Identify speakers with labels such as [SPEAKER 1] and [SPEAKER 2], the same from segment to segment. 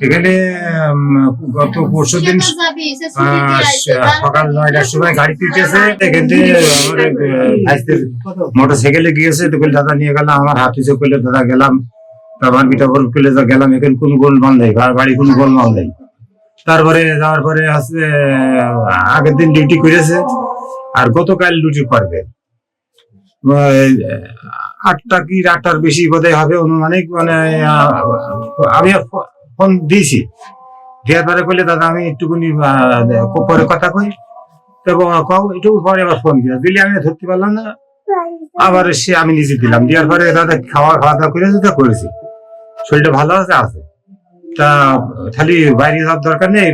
[SPEAKER 1] এখানে গত পরশু দিন সকাল নয়টার সময় গাড়ি তুলতেছে এখান থেকে মোটর সাইকেলে গিয়েছে তো দাদা নিয়ে গেলাম আমার হাত উঁচু করলে দাদা গেলাম। আমার বিটা বল করলে যা গেলাম এখানে কোনো গোলমাল নেই বাড়ি কোনো গোলমাল নেই। তারপরে যাওয়ার পরে আছে আগের দিন ডিউটি করেছে আর গতকাল ডিউটি করবে। আটটা কি আটটার বেশি বোধহয় হবে অনুমানিক মানে আমি ফোন দিয়েছি। দেওয়ার পরে বললে দাদা আমি একটুখানি আহ, পরে কথা কই। তো ব- কও একটু পরে আবার ফোন দিয়ে দিলে আমি ধরতে পারলাম না। আবার সে আমি নিজে দিলাম। দেওয়ার পরে দাদা খাওয়া খাওয়া দাওয়া করেছে তা? করেছি। শরীরটা ভালো আছে আছে। তা খালি বাইরে যাওয়ার দরকার নেই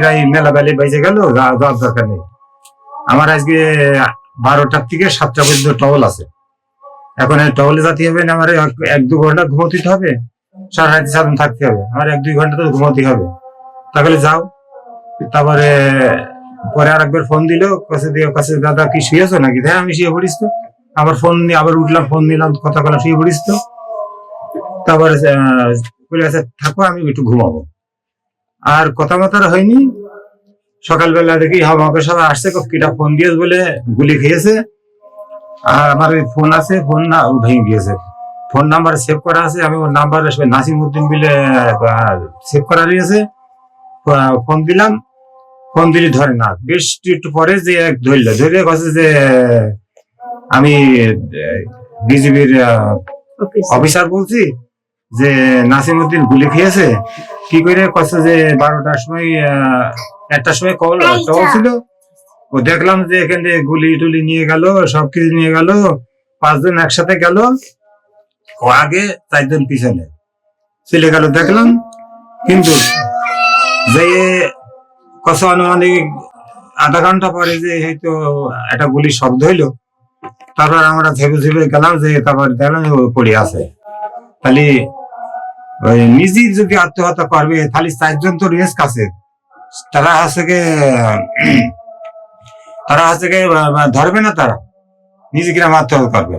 [SPEAKER 1] প্রায় মেলা বেলে বেজে গেল যাওয়ার দরকার নেই। আমার আজকে বারোটার থেকে সাতটা পর্যন্ত টবল আছে। এখন টবলে যাতে হবে না আমার এক- এক দু ঘণ্টা ঘুমোতে হবে। সারা রাত সাধন থাকতে হবে। আমার এক দুই ঘণ্টা তো ঘুমাতে হবে। তাহলে যাও। তারপরে, পরে আর একবার ফোন দিল, কাছে দিয়ে, কাছে দাদা কি শুয়েছো নাকি? হ্যাঁ আমি শুয়ে পড়িস তো। আবার ফোন নিয়ে, আবার উঠলাম ফোন নিলাম, কথা বললাম, শুয়ে পড়িস তো। তারপরে বলে আছে থাকো, আমি একটু ঘুমাবো। আর কথা মতো আর হয়নি। সকালবেলা দেখি আমাকে সবাই আসছে কিটা ফোন দিয়েছে বলে গুলি খেয়েছে। আর আমার ফোন আছে ফোন না, ভেঙে গিয়েছে। ফোন নাম্বার সেভ করা আছে আমি ওর নাম্বার নাসিম উদ্দিন বিলে সেভ করা রয়েছে ফোন দিলাম ফোন দিলি ধরে না বেশ একটু পরে যে এক ধরলো ধরে কাছে যে আমি বিজেপির অফিসার বলছি যে নাসিম উদ্দিন গুলি খেয়েছে কি করে কষ্ট যে বারোটার সময় একটার সময় কল কল ছিল ও দেখলাম যে এখানে গুলি টুলি নিয়ে গেল সবকিছু নিয়ে গেল পাঁচজন একসাথে গেল ও আগে চারজন পিছনে। চলে গেল দেখলাম কিন্তু যে কত আনুমানিক আধা ঘণ্টা পরে যে হয়তো একটা গুলি শব্দ হইল তারপর আমরা ভেবে ভেবে গেলাম যে তারপর দেখলাম পড়ে আছে। তাহলে নিজেই যদি আত্মহত্যা করবে তাহলে চারজন তো রেস্ক আছে। তারা গে তারা আহ, ধরবে না তারা নিজে কিরম আত্মহত্যা করবে।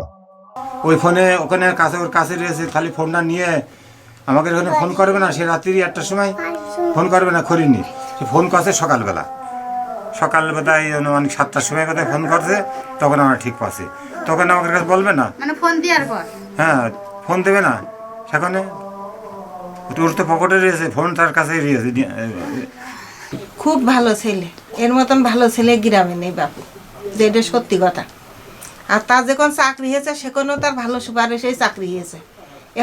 [SPEAKER 1] ওই ফোনে ওখানে কাছে ওর কাছে রয়েছে খালি ফোনটা নিয়ে আমাকে ওখানে ফোন করবে না সে রাত্রি একটার সময় ফোন করবে না করিনি সে ফোন করছে সকালবেলা। সকালবেলায় অনুমানিক সাতটার সময় কথা ফোন করছে তখন আমরা ঠিক পাচ্ছি। তখন আমাকে কাছে বলবে না।
[SPEAKER 2] মানে ফোন দেওয়ার
[SPEAKER 1] হ্যাঁ ফোন দেবে না। সেখানে তোর তো পকেটে রয়েছে ফোন তার কাছেই রয়েছে।
[SPEAKER 3] খুব ভালো ছেলে। এর মতন ভালো ছেলে গ্রামে নেই বাপু। যেটা সত্যি কথা। আর তার যখন চাকরি হয়েছে সেখানেও তার ভালো সুপারিশেই চাকরি হয়েছে।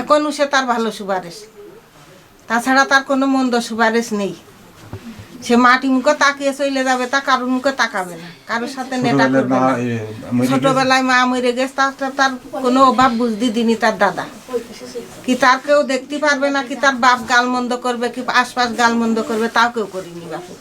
[SPEAKER 3] এখনও সে তার ভালো সুপারিশ। তাছাড়া তার কোনো মন্দ সুপারিশ নেই। সে মাটি মুখে তাকিয়ে চলে যাবে তা কারোর মুখে তাকাবে না। কারোর সাথে নেটা
[SPEAKER 1] ছোটবেলায়
[SPEAKER 3] করবে
[SPEAKER 1] মা,
[SPEAKER 3] না।
[SPEAKER 1] মরে গেছে।
[SPEAKER 3] ছোটবেলায় মা মরে গেছে তার তার কোনো অভাব বুঝতে দিনি তার দাদা। কি তার কেউ দেখতে পারবে না কি তার বাপ গালমন্দ করবে কি আশপাশ গালমন্দ করবে তাও কেউ করিনি বাপু।